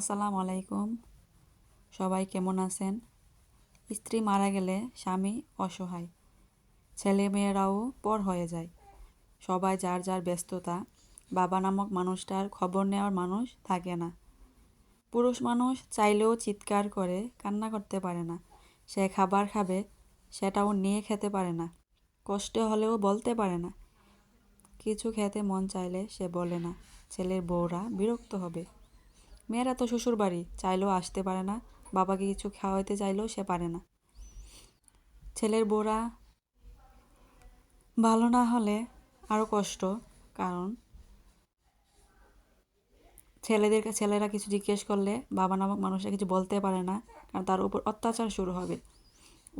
আসসালামু আলাইকুম। সবাই কেমন আছেন? স্ত্রী মারা গেলে স্বামী অসহায়। ছেলে মেয়েরাও পর হয়ে যায়। সবাই যার যার ব্যস্ততা। বাবা নামক মানুষটার খবর নেওয়ার মানুষ থাকে না। পুরুষ মানুষ চাইলেও চিৎকার করে কান্না করতে পারে না। সে খাবার খাবে, সেটাও নিয়ে খেতে পারে না। কষ্ট হলেও বলতে পারে না। কিছু খেতে মন চাইলে সে বলে না, ছেলের বউরা বিরক্ত হবে। মেয়েরা তো শ্বশুর বাড়ি চাইলেও আসতে পারে না, বাবাকে কিছু খাওয়াইতে চাইলেও সে পারে না। ছেলের বউরা ভালো না হলে আরও কষ্ট, কারণ ছেলেদের ছেলেরা কিছু জিজ্ঞেস করলে বাবা নামক মানুষরা কিছু বলতে পারে না, কারণ তার উপর অত্যাচার শুরু হবে।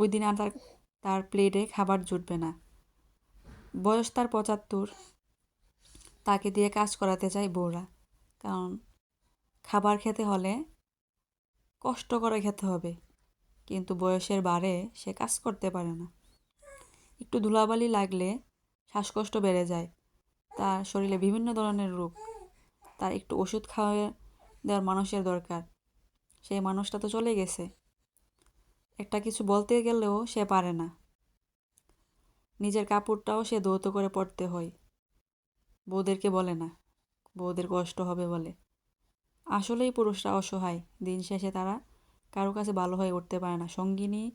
ওই দিন আর তার তার প্লেটে খাবার জুটবে না। বয়স তার পঁচাত্তর, তাকে দিয়ে কাজ করাতে চায় বউরা, কারণ খাবার খেতে হলে কষ্ট করে খেতে হবে। কিন্তু বয়সের বারে সে কাজ করতে পারে না। একটু ধুলাবালি লাগলে শ্বাসকষ্ট বেড়ে যায়। তার শরীরে বিভিন্ন ধরনের রোগ। তার একটু ওষুধ খাওয়া দেওয়ার মানুষের দরকার। সেই মানুষটা তো চলে গেছে। একটা কিছু বলতে গেলেও সে পারে না। নিজের কাপড়টাও সে দৌত করে পড়তে হয়। বউদেরকে বলে না। বউদের কষ্ট হবে বলে। আসলেই পুরুষরা অসহায়। দিন শেষে তারা কারও কাছে ভালো হয়ে উঠতে পারে না। সঙ্গিনী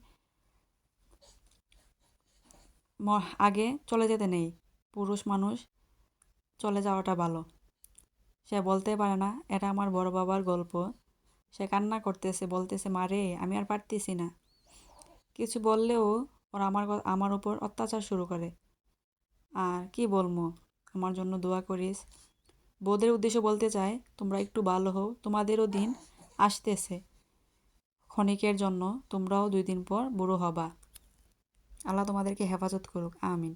আগে চলে যেতে নেই। পুরুষ মানুষ চলে যাওয়াটা ভালো। সে বলতে পারে না, এটা আমার বড় বাবার গল্প। সে কান্না করতেছে, বলতেছে মারে আমি আর পারতেছি না। কিছু বললেও ওরা আমার আমার উপর অত্যাচার শুরু করে। আর কি বলব? আমার জন্য দোয়া করিস। বউদের উদ্দেশ্য বলতে চায় তোমরা একটু ভালো হও। তোমাদেরও দিন আসতেছে। ক্ষণিকের জন্য তোমরাও দুই দিন পর বুড়ো হবা। আল্লাহ তোমাদেরকে হেফাজত করুক। আমিন।